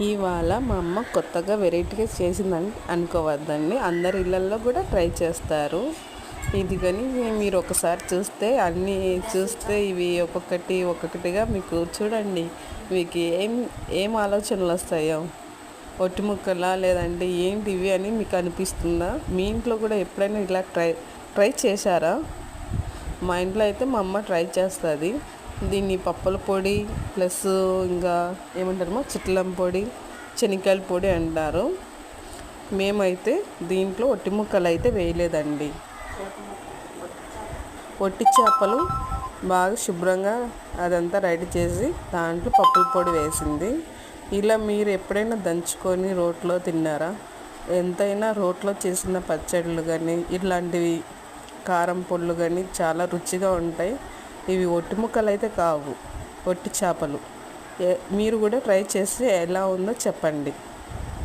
ఇవాళ మా అమ్మ కొత్తగా వెరైటీగా చేసిందని అనుకోవద్దండి. అందరి ఇళ్ళల్లో కూడా ట్రై చేస్తారు. ఇది కానీ మీరు ఒకసారి చూస్తే అన్నీ చూస్తే ఇవి ఒక్కొక్కటి ఒక్కొక్కటిగా మీకు చూడండి. మీకు ఏం ఏం ఆలోచనలు వస్తాయో? ఒట్టి ముక్కలా లేదంటే ఏంటి ఇవి అని మీకు అనిపిస్తుందా? మీ ఇంట్లో కూడా ఎప్పుడైనా ఇలా ట్రై ట్రై చేశారా? మా ఇంట్లో అయితే మా అమ్మ ట్రై చేస్తుంది. దీన్ని పప్పుల పొడి ప్లస్ ఇంకా ఏమంటారు చిట్లం పొడి శనగకాయల పొడి అంటారు. మేమైతే దీంట్లో ఒట్టి ముక్కలు అయితే వేయలేదండి. ఒట్టి చేపలు బాగా శుభ్రంగా అదంతా రెడీ చేసి దాంట్లో పప్పుల పొడి వేసింది. ఇలా మీరు ఎప్పుడైనా దంచుకొని రోట్లో తిన్నారా? ఎంతైనా రోట్లో చేసిన పచ్చళ్ళు కానీ ఇట్లాంటివి కారం పొళ్ళు కానీ చాలా రుచిగా ఉంటాయి. ఇవి ఒట్టి ముక్కలు అయితే కావు ఒట్టి చేపలు. మీరు కూడా ట్రై చేసి ఎలా ఉందో చెప్పండి.